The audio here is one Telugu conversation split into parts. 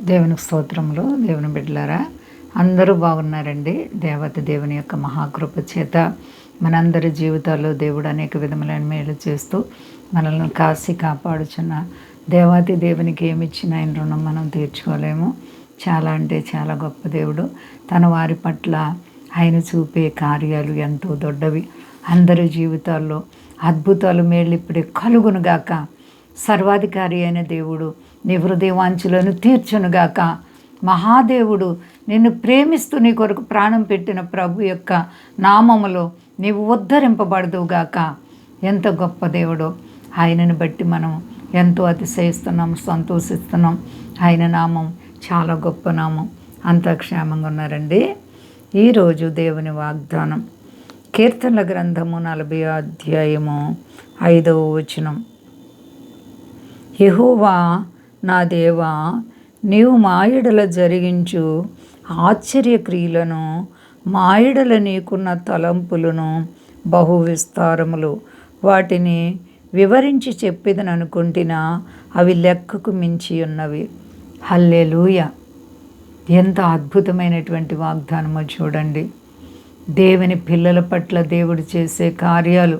దేవునికి స్తోత్రములు దేవుని బిడ్డలారా అందరూ బాగున్నారండి. దేవత దేవుని యొక్క మహాకృప చేత మనందరి జీవితాల్లో దేవుడు అనేక విధములైన మేలు చేస్తూ మనల్ని కాసి కాపాడుచున్న దేవాతి దేవునికి ఏమి ఇచ్చిన ఆయన రుణం మనం తీర్చుకోలేము. చాలా అంటే చాలా గొప్ప దేవుడు. తన వారి పట్ల ఆయన చూపే కార్యాలు ఎంతో దొడ్డవి. అందరి జీవితాల్లో అద్భుతాలు మేళ్ళు ఇప్పుడే కలుగునుగాక సర్వాధికారి అయిన దేవుడు నీ హృదయవాంఛలను తీర్చునుగాక. మహాదేవుడు నిన్ను ప్రేమిస్తూ నీ కొరకు ప్రాణం పెట్టిన ప్రభు యొక్క నామములో నీవు ఉద్ధరింపబడదువుగాక. ఎంత గొప్ప దేవుడో. ఆయనను బట్టి మనం ఎంతో అతిశయిస్తున్నాం సంతోషిస్తున్నాం. ఆయన నామం చాలా గొప్ప నామం. అంతా క్షేమంగా ఉన్నారండి. ఈరోజు దేవుని వాగ్దానం. కీర్తనల గ్రంథము నలభై అధ్యాయము ఐదవ వచనం. యెహోవా నా దేవా నీవు మాయడల జరిగించు ఆశ్చర్యక్రియలను మాయడల నీకున్న తలంపులను బహు విస్తారములు వాటిని వివరించి చెప్పేదని అనుకుంటున్నా అవి లెక్కకు మించి ఉన్నవి. హల్లెలూయ! ఎంత అద్భుతమైనటువంటి వాగ్దానమో చూడండి. దేవుని పిల్లల పట్ల దేవుడు చేసే కార్యాలు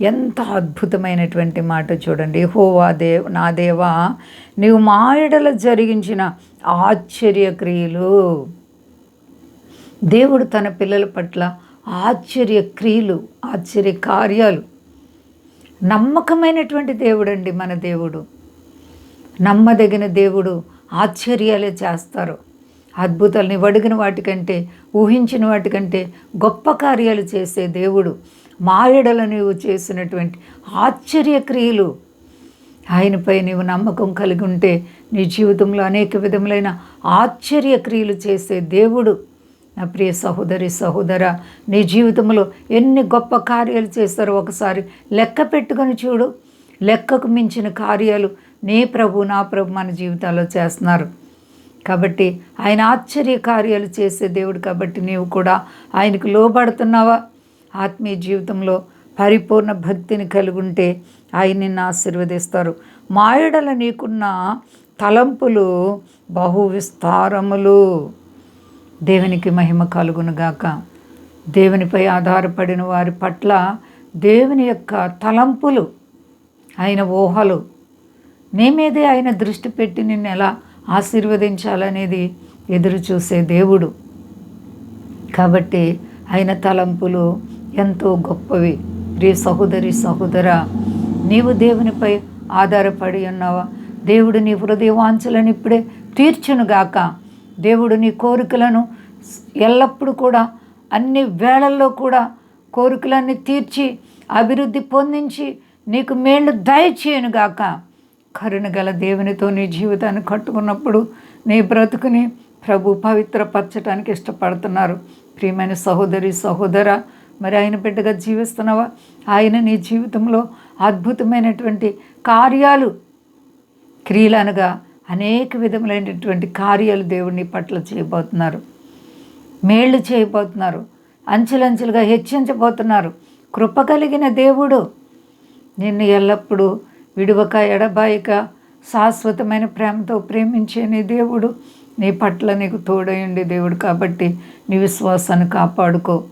ఎంత అద్భుతమైనటువంటి మాట చూడండి. హోవా దేవ్ నా దేవా నీవు మాయడల జరిగించిన ఆశ్చర్యక్రియలు. దేవుడు తన పిల్లల పట్ల ఆశ్చర్య క్రియలు ఆశ్చర్య కార్యాలు నమ్మకమైనటువంటి దేవుడండి మన దేవుడు. నమ్మదగిన దేవుడు ఆశ్చర్యాలే చేస్తారు. అద్భుతాలని వడిగిన వాటికంటే ఊహించిన వాటికంటే గొప్ప కార్యాలు చేసే దేవుడు. మాయడల నీవు చేసినటువంటి ఆశ్చర్యక్రియలు. ఆయనపై నీవు నమ్మకం కలిగి ఉంటే నీ జీవితంలో అనేక విధములైన ఆశ్చర్యక్రియలు చేసే దేవుడు. నా ప్రియ సహోదరి సహోదర నీ జీవితంలో ఎన్ని గొప్ప కార్యాలు చేస్తారో ఒకసారి లెక్క పెట్టుకొని చూడు. లెక్కకు మించిన కార్యాలు నీ ప్రభు నా ప్రభు మన జీవితాల్లో చేస్తున్నారు. కాబట్టి ఆయన ఆశ్చర్య కార్యాలు చేసే దేవుడు కాబట్టి నీవు కూడా ఆయనకు లోబడుతున్నావా? ఆత్మీయ జీవితంలో పరిపూర్ణ భక్తిని కలిగి ఉంటే ఆయన నిన్ను ఆశీర్వదిస్తారు. మాయడల నీకున్న తలంపులు బహు విస్తారములు. దేవునికి మహిమ కలుగునుగాక దేవునిపై ఆధారపడిన వారి పట్ల దేవుని యొక్క తలంపులు ఆయన ఊహలు నీ మీదే ఆయన దృష్టి పెట్టి నిన్ను ఎలా ఆశీర్వదించాలనేది ఎదురు చూసే దేవుడు. కాబట్టి ఆయన తలంపులు ఎంతో గొప్పవి. ప్రియ సహోదరి సహోదర నీవు దేవునిపై ఆధారపడి ఉన్నావా? దేవుడు నీ హృదయవాంఛలను ఇప్పుడే తీర్చునుగాక. దేవుడు నీ కోరికలను ఎల్లప్పుడూ కూడా అన్ని వేళల్లో కూడా కోరికలన్నీ తీర్చి అభివృద్ధి పొందించి నీకు మేళ్ళు దయచేయనుగాక. కరుణ గల దేవునితో నీ జీవితాన్ని కట్టుకున్నప్పుడు నీ బ్రతుకుని ప్రభు పవిత్ర పరచడానికి ఇష్టపడుతున్నారు. ప్రియమైన సహోదరి సహోదర మరి ఆయన బిడ్డగా జీవిస్తున్నావా? ఆయన నీ జీవితంలో అద్భుతమైనటువంటి కార్యాలు క్రియలు అనగా అనేక విధములైనటువంటి కార్యాలు దేవుడిని పట్ల చేయబోతున్నారు. మేళ్ళు చేయబోతున్నారు. అంచెలంచెలుగా హెచ్చించబోతున్నారు. కృప కలిగిన దేవుడు నిన్ను ఎల్లప్పుడూ విడువక ఎడబాయిక శాశ్వతమైన ప్రేమతో ప్రేమించే నీ దేవుడు. నీ పట్ల నీకు తోడయండి దేవుడు కాబట్టి నీ విశ్వాసాన్ని కాపాడుకో.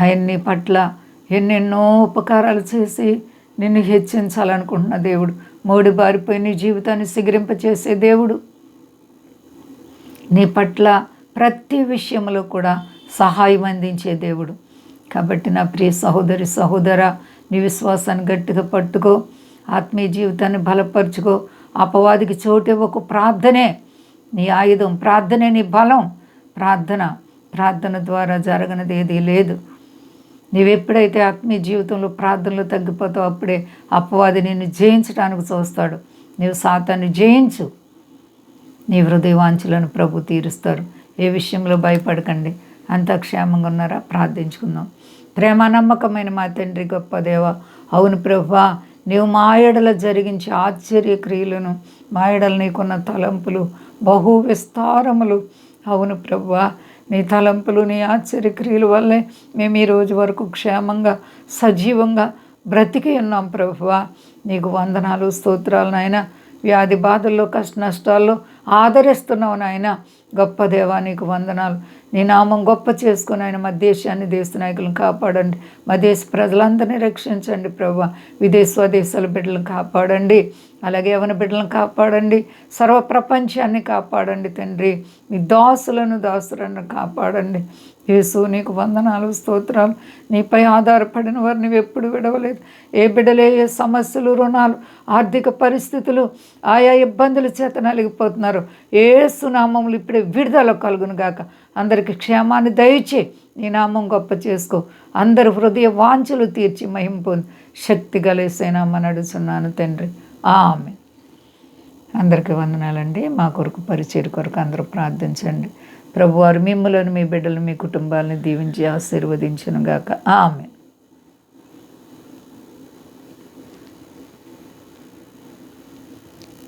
ఆయన నీ పట్ల ఎన్నెన్నో ఉపకారాలు చేసి నిన్ను హెచ్చించాలనుకుంటున్న దేవుడు. మోడి బారిపోయి నీ జీవితాన్ని సిగిరింపచేసే దేవుడు. నీ పట్ల ప్రతి విషయంలో కూడా సహాయం అందించే దేవుడు. కాబట్టి నా ప్రియ సహోదరి సహోదర నీ విశ్వాసాన్ని గట్టిగా పట్టుకో ఆత్మీయ జీవితాన్ని బలపరుచుకో అపవాదికి చోటివ్వకు ప్రార్థనే నీ ఆయుధం ప్రార్థనే నీ బలం. ప్రార్థన ప్రార్థన ద్వారా జరగనిది ఏదీ లేదు. నీవెప్పుడైతే ఆత్మీయ జీవితంలో ప్రార్థనలు తగ్గిపోతావు అప్పుడే అపవాది నిన్ను జయించడానికి చూస్తాడు. నీవు సాతాన్ని జయించు. నీ హృదయవాంఛలను ప్రభు తీరుస్తారు. ఏ విషయంలో భయపడకండి. అంతా క్షేమంగా ఉన్నారా? ప్రార్థించుకుందాం. ప్రేమ నమ్మకమైన మా తండ్రి గొప్ప దేవ అవును ప్రభా నీవు మాయడల జరిగించే ఆశ్చర్య క్రియలను మాయడలు నీకున్న తలంపులు బహు విస్తారములు. అవును ప్రభా నీ తలంపులు నీ ఆశ్చర్యక్రియల వల్లే మేము ఈ రోజు వరకు క్షేమంగా సజీవంగా బ్రతికి ఉన్నాం ప్రభువా. నీకు వందనాలు స్తోత్రాలు నాయన. వ్యాధి బాధల్లో కష్ట నష్టాల్లో ఆదరిస్తున్నావు నాయన. గొప్ప దేవా నీకు వందనాలు. నీ నామం గొప్ప చేసుకుని ఆయన మా దేశాన్ని దేశ నాయకులను కాపాడండి. మా దేశ ప్రజలందరినీ రక్షించండి ప్రభు. విదేశ స్వదేశాల బిడ్డలను కాపాడండి. అలాగే యవన బిడ్డలను కాపాడండి. సర్వ ప్రపంచాన్ని కాపాడండి తండ్రి. మీ దాసులను దాసులను కాపాడండి. యేసు నీకు వందనాలు స్తోత్రాలు. నీపై ఆధారపడిన వారు నువ్వు ఎప్పుడు విడవలేదు. ఏ బిడ్డలే ఏ సమస్యలు రుణాలు ఆర్థిక పరిస్థితులు ఆయా ఇబ్బందుల చేత నలిగిపోతున్నారు. ఏ సునామములు ఇప్పుడే విడుదల కలుగును గాక. అందరికి క్షేమాన్ని దయచే నీ నామం గొప్ప చేసుకో. అందరి హృదయ వాంఛలు తీర్చి మహింపొంది శక్తి గలేసైనా నడుచున్నాను తండ్రి. ఆమె అందరికీ వందనాలండి. మా కొరకు పరిచయ కొరకు అందరూ ప్రార్థించండి. ప్రభువారు మిమ్మలను మీ బిడ్డలు మీ కుటుంబాలను దీవించి ఆశీర్వదించను గాక ఆమె